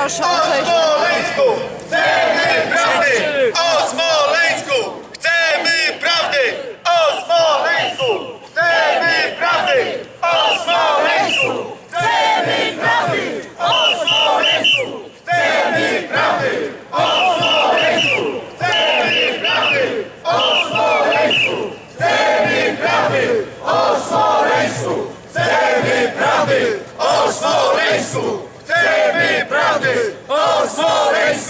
proszę, o coś. Smoleńsku! Chcemy prawdy! O Smoleńsku! Chcemy prawdy! O Smoleńsku! Chcemy prawdy! O Smoleńsku! Chcemy prawdy! O Smoleńsku! Chcemy prawdy! O Smoleńsku! Chcemy prawdy! O Smoleńsku! Chcemy prawdy! O Smoleńsku! Chcemy prawdy! O Smoleńsku! Chcemy prawdy! O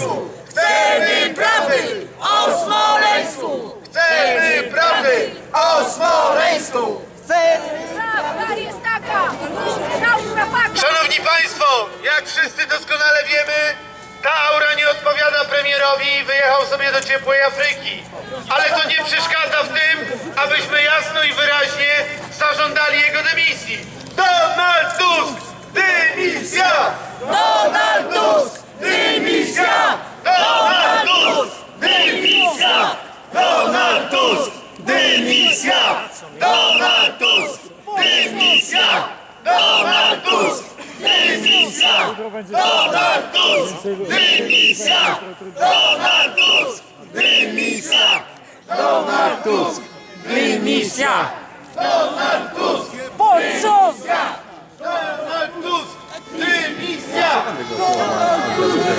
Smoleńsku! Chcemy prawdy! O Smoleńsku! Chcemy prawdy! O Smoleńsku! Prawda jest taka! Szanowni Państwo, jak wszyscy doskonale wiemy, ta aura nie odpowiada premierowi i wyjechał sobie do ciepłej Afryki. Ale to nie przeszkadza w tym, abyśmy jasno i wyraźnie zażądali jego dymisji. Donald Tusk! Dymisja! Donald Donald Tusk! Dymisja! Donald Tusk! Dymisja! Donald Tusk! Dymisja! Donald Tusk! Dymisja! Donald Tusk! Dymisja! Donald Tusk! Dymisja! Donald Tusk! Po co? Donald Tusk! Dymisja! Donald Tusk!